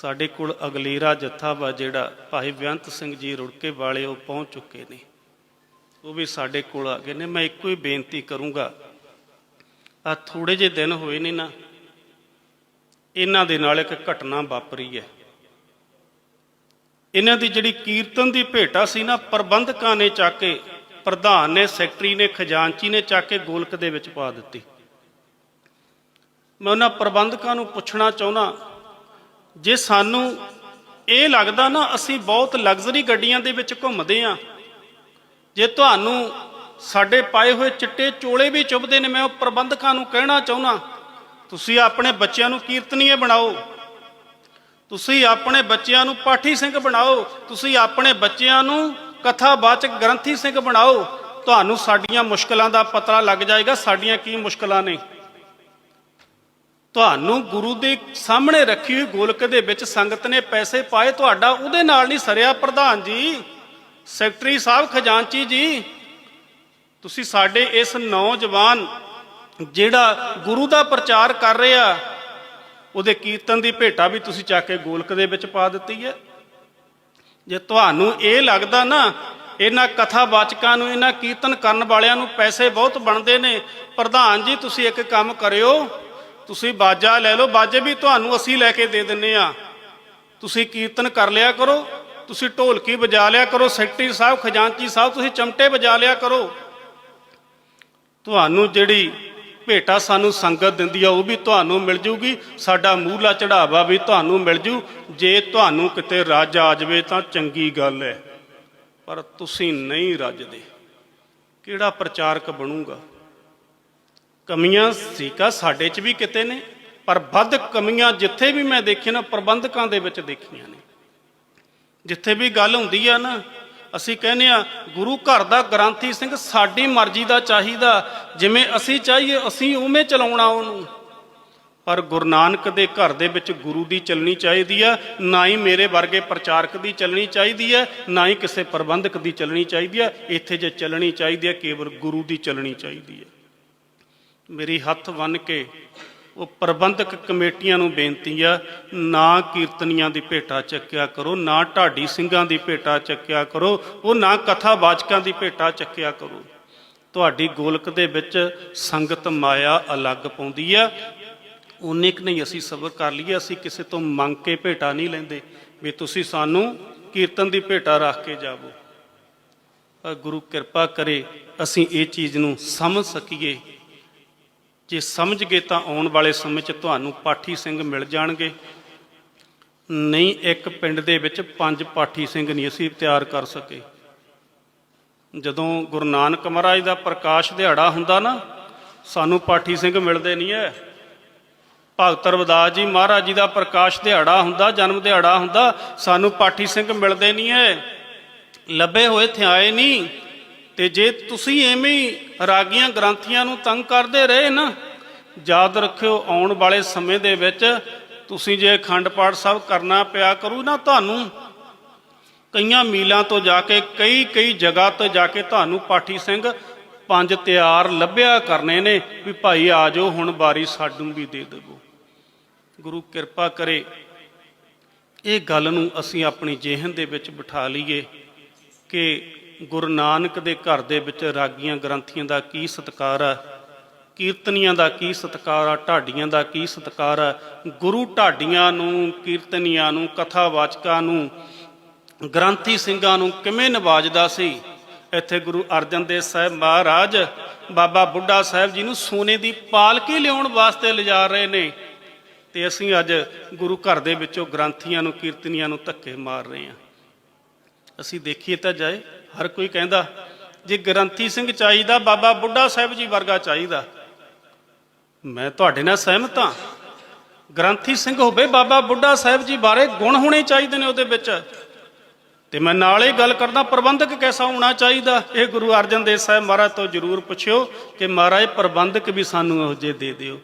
ਸਾਡੇ ਕੋਲ ਅਗਲੇਰਾ ਜੱਥਾ ਵਾ ਜਿਹੜਾ ਭਾਈ ਬੇਅੰਤ ਸਿੰਘ ਜੀ ਰੁੜਕੇ ਵਾਲੇ ਉਹ ਪਹੁੰਚ ਚੁੱਕੇ ਨੇ। ਉਹ ਵੀ ਸਾਡੇ ਕੋਲ ਆ ਗਏ ਨੇ। ਮੈਂ ਇੱਕੋ ਹੀ ਬੇਨਤੀ ਕਰੂੰਗਾ। ਆ ਥੋੜੇ ਜਿਹੇ ਦਿਨ ਹੋਏ ਨੇ ਨਾ, ਇਹਨਾਂ ਦੇ ਨਾਲ ਇੱਕ ਘਟਨਾ ਵਾਪਰੀ ਹੈ। ਇਹਨਾਂ ਦੀ ਜਿਹੜੀ ਕੀਰਤਨ ਦੀ ਭੇਟਾ ਸੀ ਨਾ, ਪ੍ਰਬੰਧਕਾਂ ਨੇ ਚੱਕ ਕੇ, ਪ੍ਰਧਾਨ ਨੇ, ਸੈਕਟਰੀ ਨੇ, ਖਜ਼ਾਨਚੀ ਨੇ ਚੱਕ ਕੇ ਗੋਲਕ ਦੇ ਵਿੱਚ ਪਾ ਦਿੱਤੀ। ਮੈਂ ਉਹਨਾਂ ਪ੍ਰਬੰਧਕਾਂ ਨੂੰ ਪੁੱਛਣਾ ਚਾਹੁੰਦਾ ਜੇ ਸਾਨੂੰ ਇਹ ਲੱਗਦਾ ਨਾ, ਅਸੀਂ ਬਹੁਤ ਲਗਜ਼ਰੀ ਗੱਡੀਆਂ ਦੇ ਵਿੱਚ ਘੁੰਮਦੇ ਆ ਜੇ ਤੁਹਾਨੂੰ ਸਾਡੇ ਪਾਏ ਹੋਏ ਚਿੱਟੇ ਚੋਲੇ ਵੀ ਚੁੱਭਦੇ ਨੇ, ਮੈਂ ਉਹ ਪ੍ਰਬੰਧਕਾਂ ਨੂੰ ਕਹਿਣਾ ਚਾਹੁੰਦਾ, ਤੁਸੀਂ ਆਪਣੇ ਬੱਚਿਆਂ ਨੂੰ ਕੀਰਤਨੀਏ ਬਣਾਓ। ਤੁਸੀਂ ਆਪਣੇ ਬੱਚਿਆਂ ਨੂੰ ਪਾਠੀ ਸਿੰਘ ਬਣਾਓ। ਤੁਸੀਂ ਆਪਣੇ ਬੱਚਿਆਂ ਨੂੰ ਕਥਾਵਾਚਕ ਗ੍ਰੰਥੀ ਸਿੰਘ ਬਣਾਓ। ਤੁਹਾਨੂੰ ਸਾਡੀਆਂ ਮੁਸ਼ਕਲਾਂ ਦਾ ਪਤਾ ਲੱਗ ਜਾਏਗਾ, ਸਾਡੀਆਂ ਕੀ ਮੁਸ਼ਕਲਾਂ ਨੇ। ਤੁਹਾਨੂੰ ਗੁਰੂ ਦੇ ਸਾਹਮਣੇ ਰੱਖੀ ਹੋਈ ਗੋਲਕ ਦੇ ਵਿੱਚ ਸੰਗਤ ਨੇ ਪੈਸੇ ਪਾਏ, ਤੁਹਾਡਾ ਉਹਦੇ ਨਾਲ ਨਹੀਂ ਸਰਿਆ ਪ੍ਰਧਾਨ ਜੀ। ਸੈਕਟਰੀ ਸਾਹਿਬ ਖਜ਼ਾਨਚੀ ਜੀ, ਤੁਸੀਂ ਸਾਡੇ ਇਸ ਨੌਜਵਾਨ ਜਿਹੜਾ ਗੁਰੂ ਦਾ ਪ੍ਰਚਾਰ ਕਰ ਰਿਹਾ, ਉਹਦੇ ਕੀਰਤਨ ਦੀ ਭੇਟਾ ਵੀ ਤੁਸੀਂ ਚੱਕ ਕੇ ਗੋਲਕ ਦੇ ਵਿੱਚ ਪਾ ਦਿੱਤੀ ਹੈ। ਜੇ ਤੁਹਾਨੂੰ ਇਹ ਲੱਗਦਾ ਨਾ, ਇਹਨਾਂ ਕਥਾਵਾਚਕਾਂ ਨੂੰ, ਇਹਨਾਂ ਕੀਰਤਨ ਕਰਨ ਵਾਲਿਆਂ ਨੂੰ ਪੈਸੇ ਬਹੁਤ ਬਣਦੇ ਨੇ, ਪ੍ਰਧਾਨ ਜੀ, ਤੁਸੀਂ ਇੱਕ ਕੰਮ ਕਰਿਓ। ਤੁਸੀਂ ਬਾਜਾ ਲੈ ਲਓ, ਬਾਜੇ ਵੀ ਤੁਹਾਨੂੰ ਅਸੀਂ ਲੈ ਕੇ ਦੇ ਦਿੰਨੇ ਆ। ਤੁਸੀਂ ਕੀਰਤਨ ਕਰ ਲਿਆ ਕਰੋ, ਤੁਸੀਂ ਢੋਲਕੀ ਵਜਾ ਲਿਆ ਕਰੋ ਸੈਕਟਰੀ ਸਾਹਿਬ, ਖਜ਼ਾਨਚੀ ਸਾਹਿਬ, ਤੁਸੀਂ ਚਮਟੇ ਵਜਾ ਲਿਆ ਕਰੋ। ਤੁਹਾਨੂੰ ਜਿਹੜੀ ਭੇਟਾ ਸਾਨੂੰ ਸੰਗਤ ਦਿੰਦੀ ਆ, ਉਹ ਵੀ ਤੁਹਾਨੂੰ ਮਿਲ ਜੂਗੀ। ਸਾਡਾ ਮੂਹਲਾ ਚੜਾਵਾ ਵੀ ਤੁਹਾਨੂੰ ਮਿਲ ਜੂ। ਜੇ ਤੁਹਾਨੂੰ ਕਿਤੇ ਰੱਜ ਆ ਜਾਵੇ ਤਾਂ ਚੰਗੀ ਗੱਲ ਹੈ ਪਰ ਤੁਸੀਂ ਨਹੀਂ ਰੱਜਦੇ। ਕਿਹੜਾ ਪ੍ਰਚਾਰਕ ਬਣੂਗਾ? ਕਮੀਆਂ ਸੀਕਾ ਸਾਡੇ 'ਚ ਵੀ ਕਿਤੇ ਨੇ, ਪਰ ਵੱਧ ਕਮੀਆਂ ਜਿੱਥੇ ਵੀ ਮੈਂ ਦੇਖੀਆਂ ਨਾ, ਪ੍ਰਬੰਧਕਾਂ ਦੇ ਵਿੱਚ ਦੇਖੀਆਂ ਨੇ। ਜਿੱਥੇ ਵੀ ਗੱਲ ਹੁੰਦੀ ਆ ਨਾ, ਅਸੀਂ ਕਹਿੰਦੇ ਆ, ਗੁਰੂ ਘਰ ਦਾ ਗ੍ਰੰਥੀ ਸਿੰਘ ਸਾਡੀ ਮਰਜ਼ੀ ਦਾ ਚਾਹੀਦਾ, ਜਿਵੇਂ ਅਸੀਂ ਚਾਹੀਏ, ਅਸੀਂ ਉਵੇਂ ਚਲਾਉਣਾ ਉਹਨੂੰ। ਪਰ ਗੁਰੂ ਨਾਨਕ ਦੇ ਘਰ ਦੇ ਵਿੱਚ ਗੁਰੂ ਦੀ ਚੱਲਣੀ ਚਾਹੀਦੀ ਆ, ਨਾ ਹੀ ਮੇਰੇ ਵਰਗੇ ਪ੍ਰਚਾਰਕ ਦੀ ਚੱਲਣੀ ਚਾਹੀਦੀ ਹੈ ਨਾ ਹੀ ਕਿਸੇ ਪ੍ਰਬੰਧਕ ਦੀ ਚੱਲਣੀ ਚਾਹੀਦੀ ਆ। ਇੱਥੇ ਜੇ ਚੱਲਣੀ ਚਾਹੀਦੀ ਹੈ ਕੇਵਲ ਗੁਰੂ ਦੀ ਚੱਲਣੀ ਚਾਹੀਦੀ ਹੈ ਮੇਰੀ ਹੱਥ ਬੰਨ ਕੇ ਉਹ ਪ੍ਰਬੰਧਕ ਕਮੇਟੀਆਂ ਨੂੰ ਬੇਨਤੀ ਆ, ਨਾ ਕੀਰਤਨੀਆਂ ਦੀ ਭੇਟਾ ਚੱਕਿਆ ਕਰੋ, ਨਾ ਢਾਡੀ ਸਿੰਘਾਂ ਦੀ ਭੇਟਾ ਚੱਕਿਆ ਕਰੋ, ਉਹ ਨਾ ਕਥਾਵਾਚਕਾਂ ਦੀ ਭੇਟਾ ਚੱਕਿਆ ਕਰੋ। ਤੁਹਾਡੀ ਗੋਲਕ ਦੇ ਵਿੱਚ ਸੰਗਤ ਮਾਇਆ ਅਲੱਗ ਪਾਉਂਦੀ ਆ। ਉਨੇ ਕੁ ਨਹੀਂ ਅਸੀਂ ਸਬਰ ਕਰ ਲਈਏ, ਅਸੀਂ ਕਿਸੇ ਤੋਂ ਮੰਗ ਕੇ ਭੇਟਾ ਨਹੀਂ ਲੈਂਦੇ ਵੀ ਤੁਸੀਂ ਸਾਨੂੰ ਕੀਰਤਨ ਦੀ ਭੇਟਾ ਰੱਖ ਕੇ ਜਾਵੋ। ਪਰ ਗੁਰੂ ਕਿਰਪਾ ਕਰੇ ਅਸੀਂ ਇਹ ਚੀਜ਼ ਨੂੰ ਸਮਝ ਸਕੀਏ ਜੇ ਸਮਝ ਗਏ ਤਾਂ ਆਉਣ ਵਾਲੇ ਸਮੇਂ 'ਚ ਤੁਹਾਨੂੰ ਪਾਠੀ ਸਿੰਘ ਮਿਲ ਜਾਣਗੇ। ਨਹੀਂ, ਇੱਕ ਪਿੰਡ ਦੇ ਵਿੱਚ ਪੰਜ ਪਾਠੀ ਸਿੰਘ ਨਹੀਂ ਅਸੀਂ ਤਿਆਰ ਕਰ ਸਕੇ। ਜਦੋਂ ਗੁਰੂ ਨਾਨਕ ਮਹਾਰਾਜ ਦਾ ਪ੍ਰਕਾਸ਼ ਦਿਹਾੜਾ ਹੁੰਦਾ ਨਾ, ਸਾਨੂੰ ਪਾਠੀ ਸਿੰਘ ਮਿਲਦੇ ਨਹੀਂ ਐ। ਭਗਤ ਰਵਦਾਸ ਜੀ ਮਹਾਰਾਜ ਜੀ ਦਾ ਪ੍ਰਕਾਸ਼ ਦਿਹਾੜਾ ਹੁੰਦਾ, ਜਨਮ ਦਿਹਾੜਾ ਹੁੰਦਾ, ਸਾਨੂੰ ਪਾਠੀ ਸਿੰਘ ਮਿਲਦੇ ਨਹੀਂ ਐ। ਲੱਭੇ ਹੋਏ ਥਿਆਏ ਨਹੀਂ। ਤੇ ਜੇ ਤੁਸੀਂ ਐਵੇਂ ਹੀ ਰਾਗੀਆਂ ਗ੍ਰੰਥੀਆਂ ਨੂੰ ਤੰਗ ਕਰਦੇ ਰਹੇ ਨਾ, ਯਾਦ ਰੱਖਿਓ ਆਉਣ ਵਾਲੇ ਸਮੇਂ ਦੇ ਵਿੱਚ ਤੁਸੀਂ ਜੇ ਅਖੰਡ ਪਾਠ ਸਾਹਿਬ ਕਰਨਾ ਪਿਆ ਕਰੂ ਨਾ ਤੁਹਾਨੂੰ, ਕਈਆਂ ਮੀਲਾਂ ਤੋਂ ਜਾ ਕੇ ਕਈ ਕਈ ਜਗ੍ਹਾ ਤੋਂ ਜਾ ਕੇ ਤੁਹਾਨੂੰ ਪਾਠੀ ਸਿੰਘ ਪੰਜ ਤਿਆਰ ਲੱਭਿਆ ਕਰਨੇ ਨੇ ਵੀ ਭਾਈ ਆ ਜਾਓ, ਹੁਣ ਬਾਰੀ ਸਾਨੂੰ ਵੀ ਦੇ ਦੇਵੋ। ਗੁਰੂ ਕਿਰਪਾ ਕਰੇ, ਇਹ ਗੱਲ ਨੂੰ ਅਸੀਂ ਆਪਣੀ ਜਿਹਨ ਦੇ ਵਿੱਚ ਬਿਠਾ ਲਈਏ ਕਿ ਗੁਰੂ ਨਾਨਕ ਦੇ ਘਰ ਦੇ ਵਿੱਚ ਰਾਗੀਆਂ ਗ੍ਰੰਥੀਆਂ ਦਾ ਕੀ ਸਤਿਕਾਰ ਆ ਕੀਰਤਨੀਆਂ ਦਾ ਕੀ ਸਤਿਕਾਰ ਆ ਢਾਡੀਆਂ ਦਾ ਕੀ ਸਤਿਕਾਰ ਆ ਗੁਰੂ ਢਾਡੀਆਂ ਨੂੰ, ਕੀਰਤਨੀਆਂ ਨੂੰ, ਕਥਾਵਾਚਕਾਂ ਨੂੰ, ਗ੍ਰੰਥੀ ਸਿੰਘਾਂ ਨੂੰ ਕਿਵੇਂ ਨਿਵਾਜਦਾ ਸੀ? ਇੱਥੇ ਗੁਰੂ ਅਰਜਨ ਦੇਵ ਸਾਹਿਬ ਮਹਾਰਾਜ, ਬਾਬਾ ਬੁੱਢਾ ਸਾਹਿਬ ਜੀ ਨੂੰ ਸੋਨੇ ਦੀ ਪਾਲਕੀ ਲਿਆਉਣ ਵਾਸਤੇ ਲਿਜਾ ਰਹੇ ਨੇ ਤੇ ਅਸੀਂ ਅੱਜ ਗੁਰੂ ਘਰ ਦੇ ਵਿੱਚੋਂ ਗ੍ਰੰਥੀਆਂ ਨੂੰ, ਕੀਰਤਨੀਆਂ ਨੂੰ ਧੱਕੇ ਮਾਰ ਰਹੇ ਹਾਂ। ਅਸੀਂ ਦੇਖੀਏ ਤਾਂ ਜਾਏ ਹਰ ਕੋਈ ਕਹਿੰਦਾ, ਜੇ ਗ੍ਰੰਥੀ ਸਿੰਘ ਚਾਹੀਦਾ, ਬਾਬਾ ਬੁੱਢਾ ਸਾਹਿਬ ਜੀ ਵਰਗਾ ਚਾਹੀਦਾ। ਮੈਂ ਤੁਹਾਡੇ ਨਾਲ ਸਹਿਮਤ ਹਾਂ। ਗ੍ਰੰਥੀ ਸਿੰਘ ਹੋਵੇ, ਬਾਬਾ ਬੁੱਢਾ ਸਾਹਿਬ ਜੀ ਬਾਰੇ ਗੁਣ ਹੋਣੇ ਚਾਹੀਦੇ ਨੇ ਉਹਦੇ ਵਿੱਚ। ਤੇ ਮੈਂ ਨਾਲ ਹੀ ਗੱਲ ਕਰਦਾ, ਪ੍ਰਬੰਧਕ ਕੈਸਾ ਹੋਣਾ ਚਾਹੀਦਾ? ਇਹ ਗੁਰੂ ਅਰਜਨ ਦੇਵ ਸਾਹਿਬ ਮਹਾਰਾਜ ਤੋਂ ਜਰੂਰ ਪੁੱਛਿਓ ਕਿ ਮਹਾਰਾਜ, ਪ੍ਰਬੰਧਕ ਵੀ ਸਾਨੂੰ ਇਹੋ ਜਿਹੇ ਦੇ ਦਿਓ।